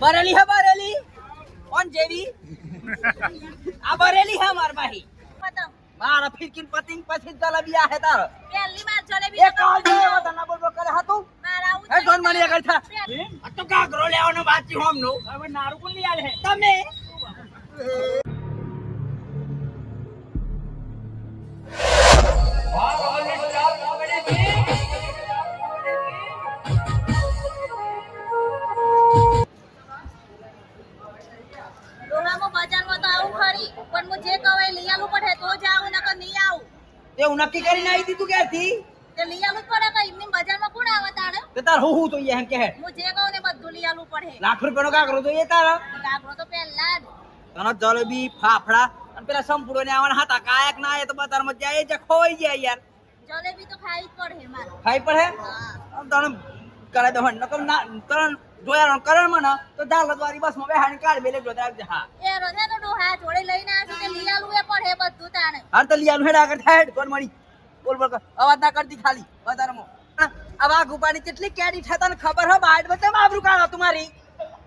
બરેલી હે બરેલી? કોણ જેવી? આ બરેલી હે માર ભાઈ. મારા ફિરકીન પતિંગ પછી જલેબિયા હે તાર. પહેલી માર જલેબી એ કાલ જે તને બોલ બોલ કરે હતું મારા આવું એ કોણ મળી આગળ થા. આ તો લેવાનો બાચી હોમ નો હવે નારું કોણ લઈ આલે તમે? હું જે એ લઈ આવું પડે તો જ આવું નકર નહીં આવું. તે હું નક્કી કરીને આવી દીધું ક્યારથી? તે લઈ આવું જ પડે કઈ એમની બજારમાં કોણ આવે તારે? તે તાર હું હું જોઈએ એમ કે હે જે કહું ને બધું લઈ આવું પડે. લાખ રૂપિયાનો તો એ તારા. કાકરો તો પહેલા જ. તને જલેબી ફાફડા અને પેલા સંપૂર્ણ ને આવવાના હતા. કાયક ના એ તો બજારમાં જાય જે ખોવાઈ જાય યાર. જલેબી તો ખાઈ પડે મારે. ખાઈ પડે? હા. તને કરે દો નકમ ના તને જોયા કરણ મને તો દાલત વાળી બસમાં બેહાડી કાઢ બેલે જો આવજે હા. એ રોજે તો ડોહા જોડે લઈને આવી તે લઈ એ એ હે બધું તાણે. હાર તો લિયાલું હેડા આગળ થાય કોણ મળી. બોલ બોલ. અવાજ ના કરતી ખાલી વધારમો. હા, આ વાઘ ઉપાડી કેટલી કેડી થતા ને ખબર હો? બાડ બતે આબરૂ કાઢો તમારી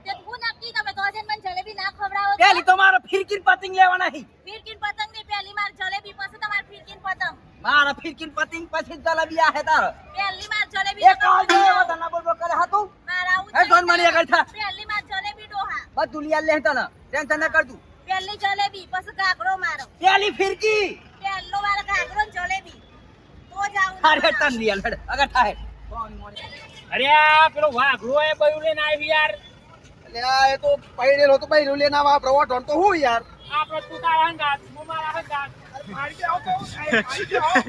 તે હું નક્કી તમે તો આજે મને જલેબી ના ખવડાવો તો? પેલી તો મારો ફિરકીન પતિંગ લેવાના હી ફિરકીન પતંગની પહેલી વાર જલેબી પછી તમારે ફિરકીન પતંગ મારા ફિરકીન પતિંગ પછી જલેબી આ હે તાર પહેલી વાર જલેબી એ કાલ જે તને બોલ બોલ કરે હતું મારા આવું એ કોણ મળી આગળ થા પહેલી વાર જલેબી ડોહા બધું લીયા લે તને ટેન્શન ના કરતું પહેલી જલેબી પછી ઘાઘરો મારો પેલી ફિરકી પહેલો વાર ઘાઘરો ને જલેબી તો જ આવું હાર હેડ તને લીયા હેડ આગળ થાય અરે આ પેલો વાઘરો એ બયું લઈને આવી યાર એટલે આ એ તો પૈડેલો તો પ્રવાહ હું યાર. આપડે તું તારા હંગાત હું મારા હંગાત. મારી કે આવો તો મારી કે આવો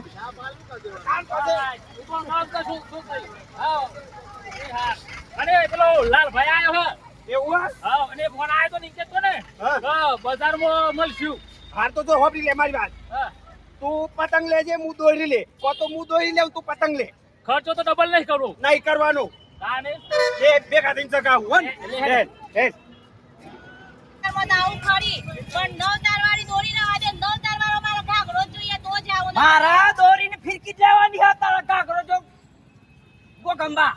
કાન પાસે ઊભો ન તો શું શું થયું? હા. અરે પેલો લાલભાઈ આયો હે. એવું હા? હા અને ફોન આયો તો નીચે તો ને? હા. હા બજારમાં મળશું. હાર તો જો હોબી લે મારી વાત. હા. તું પતંગ લેજે હું દોરી લે. કો તો હું દોરી લેવ તું પતંગ લે. ખર્ચો તો ડબલ નહીં કરવો નહીં કરવાનું. ભેગા થઈને ચગાવું હો ને? લે, લે. હેડ, હેડ. માં તો આવું ખરી. પણ નવ તાર વાળી દોરી ના નવ તાર વાળો મારો ઘાઘરો જોઈએ તો જ મારા દોરીને ફિરકી જ લેવાની હા તારા કાકરો જો ગોગંબા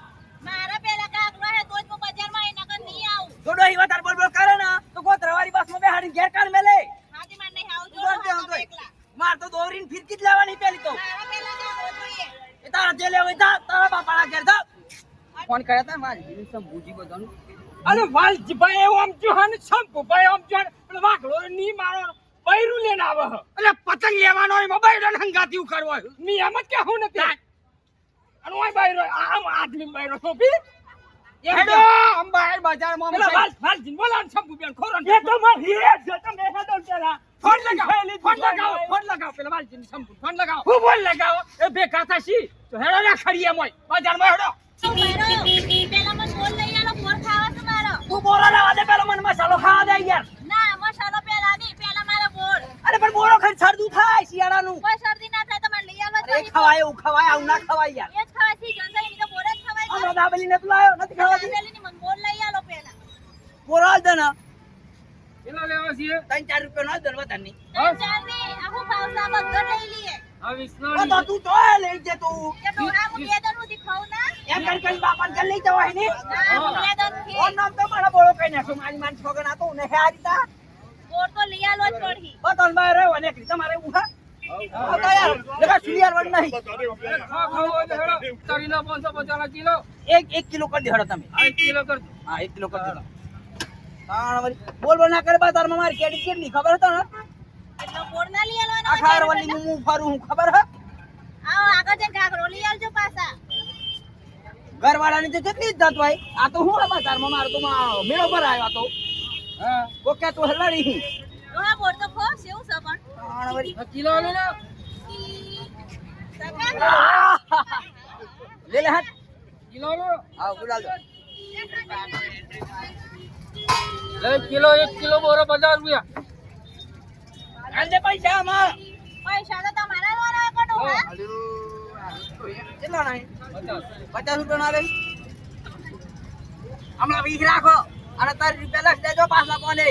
મારા પેલા ઘાઘરો હે તો જ હું બજારમાં આવીને નકર નહીં આવું. થોડો ઈ વધારે બોલ બોલ કરે ને તો ગોતરાવાળી બસમાં બેહાડીને ઘેર કાઢ મેલે. હાથી માં નહીં આવું તું જો તો. એકલા. માર તો દોરીને ફિરકી જ લેવાની પેલી તો. મારા પેલા ઘાઘરો જોઈએ. એ તારા જે લેવું તારા બાપાના ઘેર જા. ફોન કર્યા તા મારી સંભુજી બધાનું. અરે વાલજીભાઈ એવું આમ જો હે ને શંભુભાઈ આમ જો પણ વાઘડો ની મારો બૈરું લઈને આવે હે. એટલે પતંગ લેવાનો એમાં બૈરો હંગાતી ઉખાડવો હોય. મી એમ જ કે હું નથી. અને ઓય બૈરો આમ આદમી બૈરો તો બી હેડો. બહાર બજારમાં મુસાઈ. વાલ વાલજી બોલાવ શંભુબેન ખોરો એ તો માર હિરે જો તમે હેડો પેલા. ફોન લગાવો ફોન લગાવો ફોન લગાવો પેલા વાલજી સંભુ ફોન લગાવો. હું ફોન લગાવો? એ બે કાથા સી તો હેડો ના ખડીએ મોય બજારમાં હેડો. પેલા મને બોલ લઈ આલો બોર ખાવા છે મારો. તું બોરો લાવા દે પેલો મને મસાલો ખાવા દે યાર. ના મસાલો પેલા નહીં પેલા મારો બોર. અરે પણ બોરો ખાઈ શરદું થાય શિયાળાનું. કોઈ શરદી ના થાય તમારે લઈ આલો અરે ખવાય એવું ખવાય આવું ના ખવાય યાર. એ જ ખવાય છે જંગલ એની તો બોર જ ખવાય છે. દાબેલી નથી લાયો નથી ખાવાતી? પેલીની મને બોર લઈ આલો પેલા. બોરો આલ દે ને. કેટલા લેવા છીએ? ત્રણ ચાર રૂપિયા નો દરવા તની ત્રણ ચારની આખું ભાવસા બધો લઈ લઈએ. આ તો તો તું તો લઈ જે તું. કે ડોહા હું બે દન સુધી ના. એમ કરી કરી બાપા ઘર લઈ જવાય ને? હું. બે ઓન નામ તો મારા બોરો કઈ નાખો મારી માન છોકરા ના તો ને હે આ રીતા બોર તો લઈ આલો જ પડી બતન બાય રહ્યો ને એકલી તમારે એવું હા હા તો યાર લગા સુલિયાર વડ નહીં. ખા ખાવ હોય તો હેડો તરીના 550 કિલો એક એક કિલો કરી દેડો તમે. આ એક કિલો કર હા એક કિલો કરી દેડો હા વળી બોલ બોલ ના કરે બાજારમાં મારી કેડી કેટલી ખબર હતો ને એટલો બોર ના લઈ આલો આ ખાર વળી હું હું ફરું હું ખબર હે? આવો આગળ જઈને ઘાઘરો લઈ આવજો પાછા. ઘરવાળાની તો કેટલી ઇજ્જત હોય? આ તો હું હે બજારમાં મારો તો મેળો પર આવ્યો તો. હા ઓકે તો હલાડી હા. બોર તો ખોસ એવું છે પણ. કિલો આલો ને લે લે હાથ. કિલો લો હા ગુલાલ દો. લે કિલો એક કિલો બોરો 50 રૂપિયા. આજે પૈસા આમાં. પૈસા તો તમારા વાળા આગળ ડોહા કેટલા 50 પચાસ રૂપિયા ના લઈ હમણાં વીસ રાખો. અને તારી રૂપિયા લખ દેજો પાછા કોને.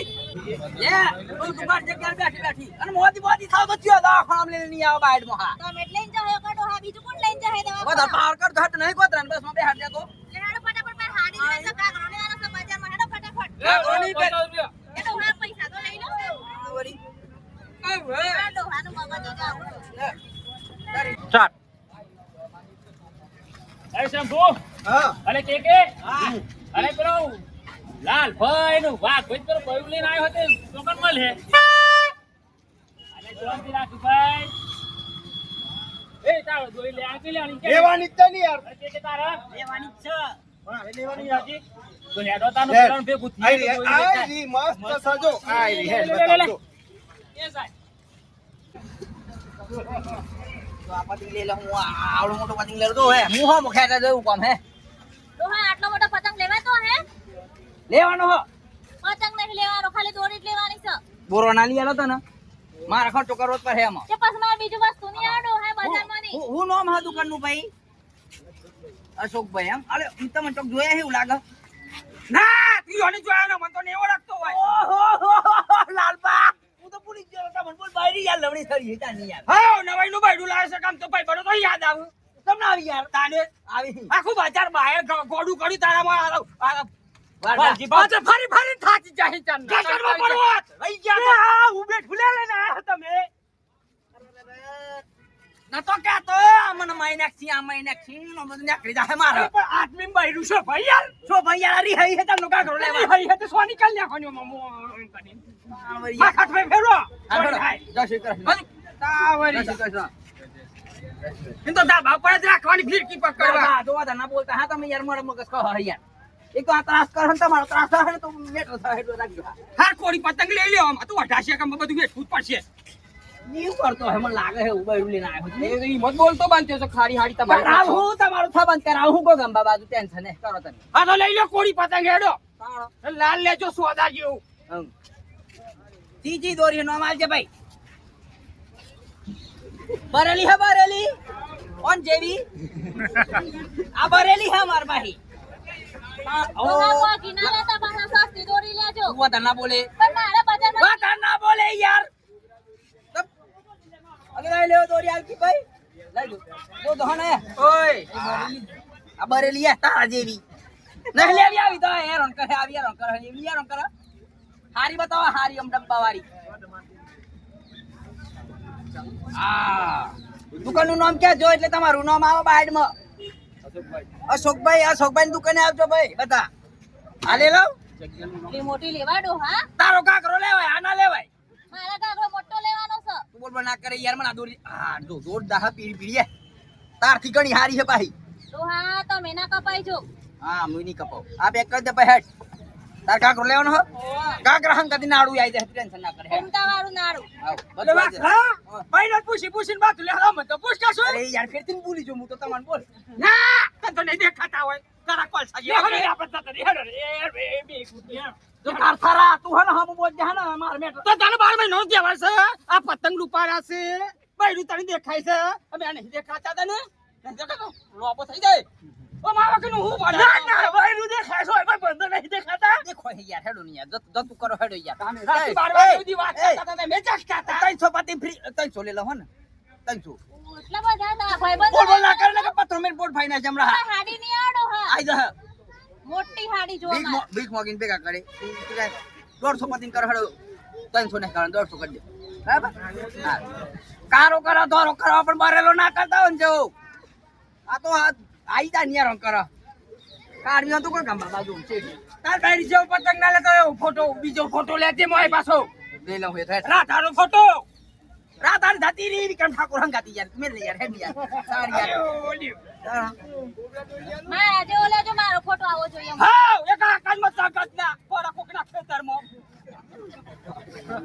લે તું દુકાન જગ્યાએ બેઠી બેઠી. અને મોદી મોદી થાવ તો ચિયો દવાખાના લઈને નહીં આવો બાઈડમાં હા. તમે એટલે લઈને જાઓ કે ડોહા બીજું કોણ લઈને જાય દવા બધા પાર કર હટ નહીં કોતરા બસમાં બેહાડ દે તો હેડો ફટાફટ માર હાડી લઈને ઘાઘરો લઈ આલો છે બજારમાં હેડો ફટાફટ. પચાસ રૂપિયા. એ ડોહા પૈસા તો લઈ લો વળી. આ ડોહાનું મગજ જ આવું સ્ટાર્ટ એ શંભુ, હા. અરે કે કે? અરે પેલો લાલ ભાઈ નું વાત ભાઈ પેલો બૈરું લઈને આવ્યો હતો દુકાનમાં લે. અરે જોરથી રાખી ભાઈ. એ તારો દોઈ લે. આંકી લે આની કે લેવાની જ છે યાર. કે કે તારા? લેવાની જ છે. હા, લેવાની હાજી તો હેડો તાનું લે. ભેગું થયું આઈ રી, દોઈ આઈ લેતા. રી, મસ્ત સજો. આ રી, હેડ. એ સાહેબ. તો પતંગ લઈ લે હું આવડો મોટો પતંગ લઈ તો હે. હું હો તો જવું કામ હે? ડોહા આટલો મોટો પતંગ લેવાતો હે? લેવાનો હો. પતંગ નહીં લેવાનો ખાલી દોરી જ લેવાની છે. બોરો ના લઈ આલો તો ને મારા ખર્ચો કરવો જ પડે એમાં કે પછી મારે બીજું વસ્તુ નહીં આડો હે બજારમાં નહીં હું હું નામ હા દુકાનનું ભાઈ? અશોકભાઈ એમ? અરે તમે ચોક જોયા એવું લાગે? ના તીઓને જોયા ને મને તો નહીં ઓળખતો હોય ઓહો લાલબા હું તો ભૂલી જ ગયો તમને બોલ લવડી થરી હતા નહીં યાર. હા નવાઈ નું બાયડું લાવે છે કામ તો ભાઈ બરો તો યાદ આવું. તમને આવી યાર? તાને આવી આખું બજાર ગ- ગોડું કર્યું તારામાં આ- ફરી ફરી થાકી જાય પડવત! રહી ગયા તો. આ ઉભે ઠુલે લઈને આયા તમે. નતો કહેતો મને માઈ નાખી આ માઈ નો બધું નીકળી જાય મારે. પણ આદમી બાયડું છે ભાઈ યાર? છો ભાઈ યાર અરી હઈ હે તમને કાકરો લેવા. લેવા ભાઈ હે તો સોની કલ નાખવાની મમો એમ કરીને. ખાટ ભાઈ ફેરવો. જય શ્રી કૃષ્ણ તાવરી. શ્રી કૃષ્ણ એમ તો ધાબા પર જ રાખવાની ફિરકી પકડવા કરવા જોવા ના બોલતા હા તમે યાર કહો એક તો આ ત્રાસ કર તમારો ત્રાસ થાય તો મેટર થાય એટલું રાખજો હા કોળી પતંગ લઈ લ્યો આમાં તું અઢાશે કામ બધું વેઠવું પડશે નહીં કરતો હે મને લાગે હે ઊભા લઈને આવ્યો છું ઈ મત બોલતો બાંધ્યો છો ખારી હાડી હું તમારું થા બંધ કરાવ હું કો ગંબા બાજુ ટેન્શન ને કરો તમે હા તો લઈ લો કોડી પતંગ હેડો લાલ લેજો સોદા જેવું. ત્રીજી દોરી નો માલ છે ભાઈ બરેલી હે બરેલી? કોણ જેવી? આ બરેલી હે માર ભાઈ. બરેલી. તારા જેવી. નહીં લેવી આવી તો. હેરાન કરે આવી હેરાન કરે એવી હેરાન કરે. હારી બતાવો હારી અમ ડબ્બા વાળી આ દુકાનનું નામ ક્યાં જો એટલે તમારું નામ આવે બાયડમાં અશોકભાઈ અશોકભાઈ દુકાને આવજો ભાઈ બધા. આ લે લો. મોટી લેવા હા? તારો કાકરો લેવાય આના લેવાય. મારા કાકરો મોટો લેવાનો છે. તું બોલ ના કરે યાર મને આ દોરી હા જો જોર દાહ પીડી પીડી હે. તારથી ઘણી હારી છે પાહી. હા તમે મેના કપાઈ જો હા મુની કપાવ. આ બે કર દે પહેટ તાર કાકરો લેવાનો હો? કાકરા હંગ કદી નાડું આવી જાય ટેન્શન ના કરે. ઉમતા વાળું નાડું બધું જાય. હા? ભાઈ ને પૂછી પૂછીને બાત લે હા, મને તો પૂછ કા શું? અરે યાર ફેરથી ભૂલી જો હું તો તમને બોલ. ના, તને તો નહીં દેખાતા હોય. તારા કોલ સાજી હેડો રે, આપણે તો રે, એ, એ, બે હેડો. જો તાર થારા તું હન હમ બોલ જા ને માર મેટ તો તને બાર મહિનો કહેવાય છે આ પતંગ રૂપારા છે બૈરું તને દેખાય છે. અમે નહીં દેખાતા તને? દેખાતો લોપો થઈ જાય. ઓ મારા કે હું પાડે? ના ના બૈરું દેખાય છે ભાઈ બંધ નહીં દેખાતા. દેખો હે યાર હેડો ની યાર કરો હેડો યાર. રાતે બાર વાગે સુધી વાત કરતા હતા મેં ચકતા હતા પાતી ફ્રી ત્રણસો લે લો હો ને. ત્રણસો એટલા બધા હતા ભાઈ બોલ બોલ ના કરે ને કે મેં ફાઈના હાડી નહીં આડો હા. આઈ જા. મોટી હાડી જો બીક મો- બીક મોગીન ભેગા કરે. તું પાતી કરો હેડો. ત્રણસો ને કારણ દોઢસો કરી દે. બરાબર? હા. કારો કરો ધોરો કરો પણ બરેલો ના કરતા હોય ને જો આ તો આ આઈ જા નિયારો કરો. કાઢ્યો તો કોઈ ગામ બાજુ છે? તાર ભાઈ જેવો પતંગ ના લેતો એવો ફોટો બીજો ફોટો લેતે મોય પાછો. લઈ લઉં હે હેઠ રાધાનો ફોટો. રાત આને જાતી રહી વિક્રમ ઠાકોર હંગાતી યાર. મેલ યાર હે યાર. સારી યાર. માં હા. ઓલે જો મારો ફોટો આવો જોઈએ હા એક આકાશમાં તાકાત ના. પોરા કોકના ખેતરમાં.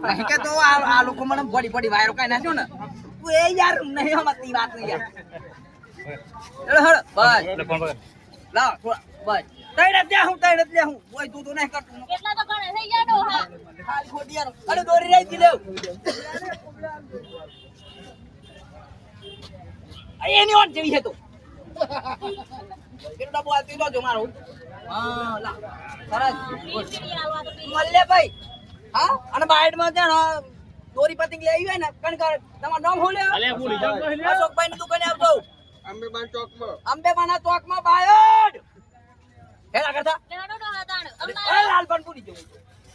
નહીં કે તો આ આ લોકો મને પડી પડી વાયરો કાઈ નાખ્યો ને? તું એ યાર નહીં અમારી વાત નહીં યાર. હેડો હેડો બસ. લાવ થોડા બસ. તૈડે ત્યાં હું તૈડે ત્યાં હું. ઓય તું નહીં કરતું. કેટલા તો ગણે થઈ ગયા ડોહા? ખાલી ખોટી અરે દોરી રહી દી લેવ. એની ઓન જેવી છે તો. કેટલો ડબ્બો આલતી લો જો મારો. હા લા સરસ. બીડી આલવા તો બીડી. મલ્લે ભાઈ. હા? અને બાઈડમાં છે દોરી પતંગ લઈ આવી હોય ને કણકર. તમારું નામ જાવ લે. અશોકભાઈ ની દુકાને આવતો અંબેબાન ચોકમાં. અંબેમાના ચોકમાં બાયડ! હેલા કરતા. લેડો ડોહા તાણ અરે અમારે લાલ પણ પૂરી જવું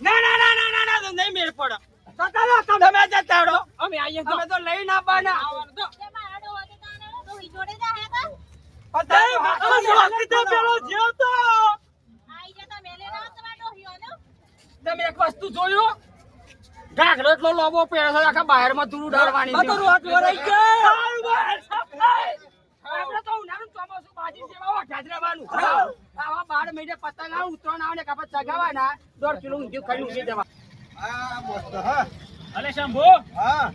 ના ના ના ના ના ના તો નહીં મેળ પડે. તો તમે જતા રહો અમે આઈએ તો. તમે તો મારા તે. તાણ ડોહી જોડે જાહે કા પતાઈ આ તો પેલો જ્યો તો. આઈ જતા મેલે ના તમારા ડોહીઓનો તમે એક વસ્તુ જોયું? ઘાઘરો એટલો લોબો પહેરે છે આખા બહારમાં રોટ વરાઈ ગયો. સારું બસ, સફાઈ. આપણે તો ઉનાળું ચોમાસું બાજી જેવા ઓઠા જ રહેવાનું. આવા બાર મહિને પતંગ આવે ઉત્તરાયણ આવે ને કાપા ચગાવવાના દોઢ કિલો ઊંધિયું ખાઈ ઊંઘી જવા. હા મસ્ત હા. અલે શંભુ હા.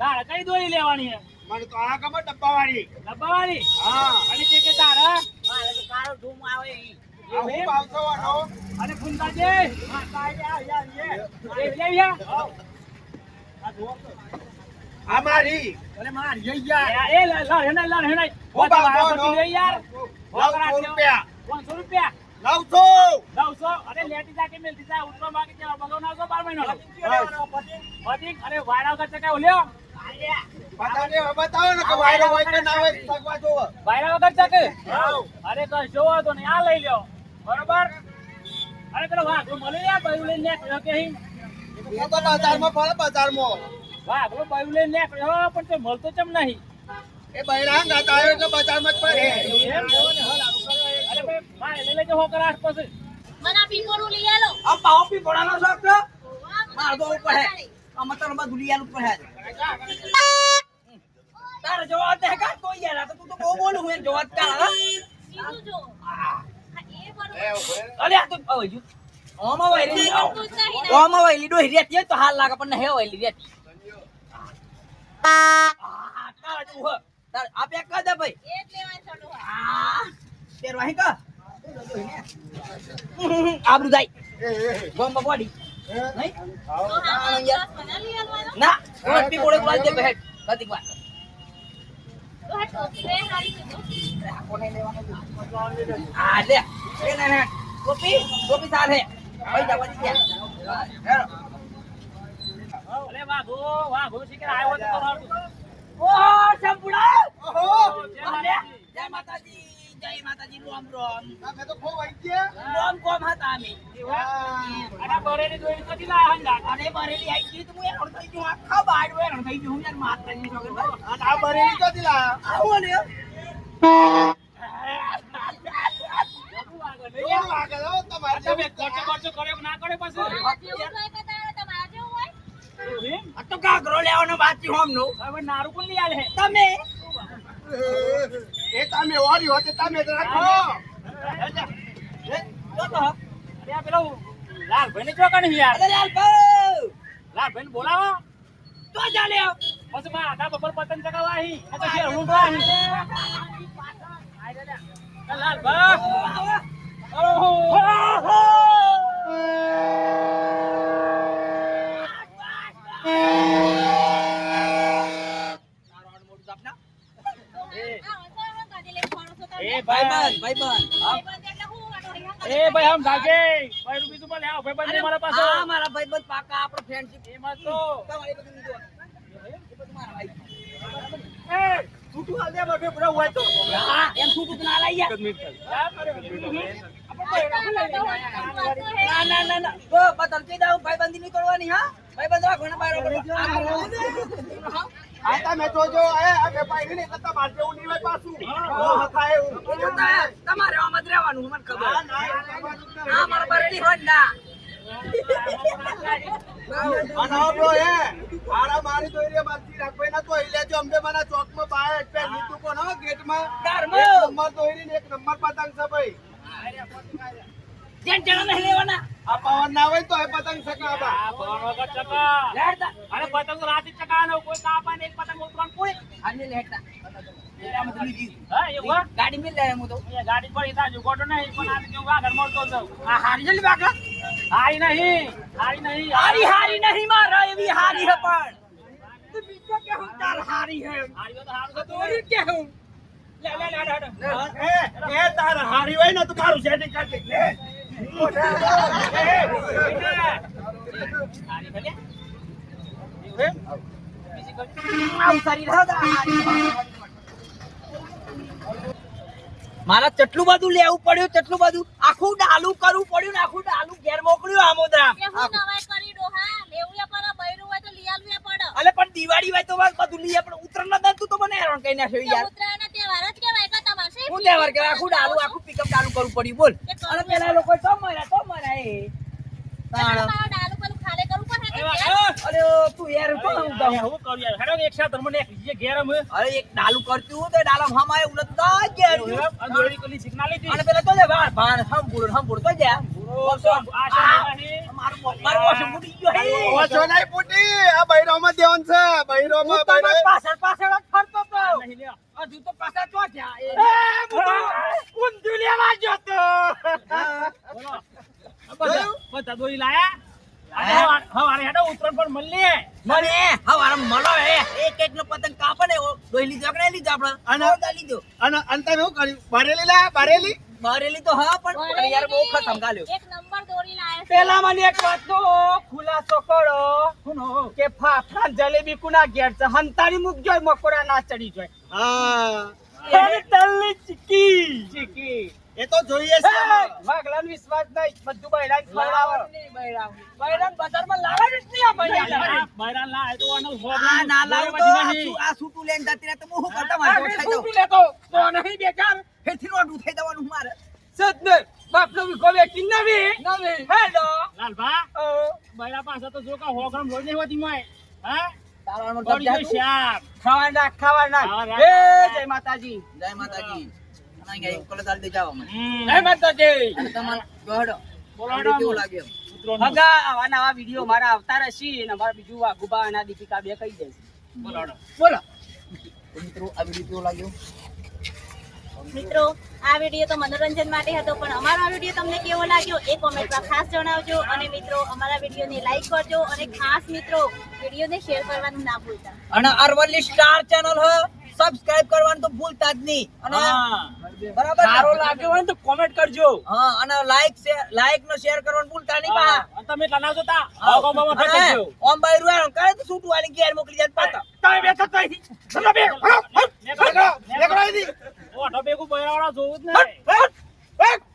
તારે કઈ દોરી લેવાની છે? મને તો આ ખબર ડબ્બાવાળી. ડબ્બાવાળી? હા. અને તે કે તારા? મારે તો કાળો ધૂમ આવે ઈ. હું વાળો. અને ફૂંકાજી હા કાંઈ આ યાર યે એ લે આ આ મારી. અરે માર એ હેના લડ હેના હું વાળા યાર. જાકે મેલતી ઉતરો માગે બાર મહિનો. પતિક અરે વાયરા વગર ચકાય ઓલ્યો? બતાવો ને કે વાયરો હોય કે ના હોય સગવા જોવો. વાયરા વગર ચકે અરે કઈ જોવો તો નહીં આ લઈ લ્યો. બરોબર? અરે પેલો વાઘો મળી યાર બયું લઈને નીકળ્યો કે અહીં હું તો બજારમાં ફરે બજારમાં. વાઘો બયું લઈને પણ તે મળતો ચમ નહીં? એ બૈરાંગ ગાતા આવ્યો એટલે બજારમાં જ પડે એમ? અરે ભાઈ મારે લઈ લેજો હોકર આસપાસ મને આ લઈ આલો આ પાવો પીપળાનો શોખ છે? ઉપર હે. આમાં તો બધું લઈ આલું ઉપર હે. તારે જોવા દે કા કોઈ યાર તો તું તો બહુ બોલું હું જ હા? બીજું જો હા, અરે આ તો હવે ઓમાં જ ને. ઓમાં તો હાલ લાગે પણ નહીં વૈલી રહેતી આ, તારે હો. તારે આ પેક કર દે ભાઈ એ જ લેવાનું છે હા હે કા? આબરૂ જાય ગોમ આલવાનો? ના રોજ પોળે બોલાવી દે ભેટ. કદીક વાર. આ લે. એ ના, ના. જા પછી શીખર આવ્યો તો ઓહો ઓહો જય માતાજી જય માતાજી રામ રામ. તમે તો ખૂબ કોમ હતા અમે. અને બરેલી કદી લાયા હંગા અને બરેલી આઈ ગઈ તો હું થઈ ગયો. આખા બાર હેરાન થઈ ગયો. હું યાર માતાજી છોકરી અને આ બરેલી આવો ને તમે ખર્ચો ખર્ચો કર્યો કે ના પછી? તો કાગરો લેવાનો બાકી હોમ નો હવે નારું કોણ લઈ આવે તમે? એ તમે ઓરી હોતે તમે જ રાખો. જો તો અરે આ પેલો લાલભાઈ ને ચોકા નહીં યાર? અરે લાલ ભાઈ લાલભાઈ! ને બોલાવો. તો ચાલે પછી માં આખા બપોર પતંગ ચગાવવા અહીં ને તો અહીં લાલભાઈ! ડોહા, ભાઈબંધ હું, એ ભાઈ આમ જાગે ભાઈ તું આવો. ભાઈ બંધ મારા પાસે. આ મારા ભાઈ બંધ પાકા આપણો ફ્રેન્ડશિપ એમાં તો તમારી બધું લીધું એ બધું મારા ભાઈ એ છૂટું હાલ દે બરફે પૂરા હોય તો. હા એમ છૂટું ના લઈ યાર. ના ના ના ના તો બતલ કહી ભાઈબંધી નહીં તોડવાની હા? ભાઈબંધ રાખવાના બહાર આ તમે જોજો એ આ વેપારી ને એટલે તમારે જેવું નહીં હોય પાછું. બહુ હથાય એવું. તમારે આમાં જ રહેવાનું મને ખબર. ના, મારા બરેલી હોય ના અને આપણો એ આરા મારી દોરીએ બાંધી રાખો એના તો અહીં લેજો. અંબે માના ચોકમાં બહાર એક બે લીધું પણ ગેટમાં? એક નંબર દોરી ને એક નંબર પતંગ છે ભાઈ. જેન જણા નહીં લેવાના. આ પવન ના હોય તો એ પતંગ સકાવા આ પવન વગર ચકા લેડતા. અરે પતંગ રાતે ચકાનો કોઈ કાપા ને એક પતંગ ઉતરણ કોઈ. આને લેડતા? ગાડી મિલ લે હું તો. ગાડી પડી તા જુગોટો નહીં પણ આ કેવું આગળ મળતો જાઉં. આ હારી જલ્દી બાકા હારી નહીં હારી નહીં હારી હારી. નહીં મારા એવી હારી હે પણ. તું બીજો કે હું તાર હારી હે હારી તો હારું છે તોરી કે હું? લે લે લે લે, લે એ એ હારી હોય ને તો મારું સેટિંગ કરી દે. મારા ચટલું બધું લેવું પડ્યું ચટલું બધું આખું ડાલું કરવું પડ્યું ને આખું ડાલું ઘેર મોકલ્યું એ અલે પણ દિવાળી હોય તો બધું લઈએ પણ ઉત્તરાયણ ના તું તો મને હેરાન કઈ નાખ્યો યાર. ઉત્તરાયણ તહેવાર જ કહેવાય. હું તહેવાર કહેવાય આખું ડાલું આખું પિકઅપ ડાલું કરવું પડ્યું બોલ. અને પેલા લોકો તો મરા તો મરા એ. તાણ. તમારે ડાલું પેલું ખાલે કરવું અરે, તું યાર હું કરું યાર હેડો એક સાથે મને ઘેર અમે. અરે એક ડાલું કરતું હું તો ડાલા હમ આય તો જ ઘેર સિગ્નલ લીધી. અને પેલા તો ભાણ ભાણ સંપૂર્ણ તો જા. આ. મારું વોશિંગ ફૂટી ગયો હે. ઓછો નહીં ફૂટી. આ બૈરોમાં દેવાનું છે. બૈરોમાં બૈરો પાછળ પાછળ જ ફરતો તો. હજુ તો પાછા તો જ્યાં એ. ઊંધું લેવા ગયો તો. બધા બધા દોરી લાયા? હવારે હેડો ઉતરણ પર મળીએ. મને હવારે મળો હે. એક એક નો પતંગ કાપે ને એવો દોઈ લીધો કે નહીં લીધો આપણે. અને- જોરદાર લીધો. અને અને તમે કર્યું? બરેલી લાયા? બરેલી? બરેલી તો હા પણ યાર બહુ ખતમ ગાલ્યો એક નંબર. પેલા મને એક વાતનો ખુલાસો કરો. કે ફાફડા જલેબી કુના ઘેર છે. હંતાડી મૂકજો મકોડા ના ચડી જાય. હા. અને તલની ચીકી. ચીકી. એ તો જોઈએ છે. વાઘલાનો વિશ્વાસ નહીં. બધું બૈરાને ખવડાવો. બૈરાને બજારમાં લાવે જ નહીં આ બૈરા. બૈરા લાય તો આનો ભોગ ના લાવ તો આ નહીં. સુ- આ સૂટું લઈને જતી રહે તો હું કરતા મારે આગળ થઈ છૂટી લેતો તો. નહીં બેકાર મારે. સદને બાપનો વિખો વેચી નવી. નવી. હેલો. લાલભા ઓ. બૈરા પાસે તો જો કા હોગમ લોઈ નહીં હોતી મોય. હા? તારાનો થોડી ધબધા જોઈ ખાવા શાક ખાવાના ખાવાના ખાવાના. એ જય માતાજી. જય માતાજી. અને ગઈ કોલે દાલ દે જાવ મને જય માતાજી. તમાર ગોડો બોલાડો કેવું આમ. હગા આવા નવા વિડિયો મારા આવતા રહેશે અને મારા બીજું આ ગુબા અને દીપિકા બે કહી દે. બોલાડો. બોલો. મિત્રો આ વિડિયો કેવો લાગ્યો? મિત્રો આ વીડિયો તો મનોરંજન માટે હતો પણ અમારો આ વીડિયો તમને કેવો લાગ્યો એ કોમેન્ટમાં ખાસ જણાવજો અને મિત્રો અમારા વિડીયોને લાઈક કરજો અને ખાસ મિત્રો વિડીયોને શેર કરવાનું ના ભૂલતા અને અરવલ્લી સ્ટાર ચેનલ હો સબસ્ક્રાઇબ કરવાનું તો ભૂલતા જ નહીં અને બરાબર સારો લાગ્યો હોય તો કોમેન્ટ કરજો હા અને લાઈક શેર લાઈક નો શેર કરવાનું ભૂલતા નહીં બા તમે એટલા જોતા ઓમ બાબા અને ફેંકી ઓમ બાઈ રૂવાણ કરે તો છૂટું વાળી ઘેર મોકલી જાય પાછા તમે બેઠા તો અહીં. તમે બે નીકળો, નીકળો. ઓઢો ભેગું બહેરાવાળા જોવું જ નહીં.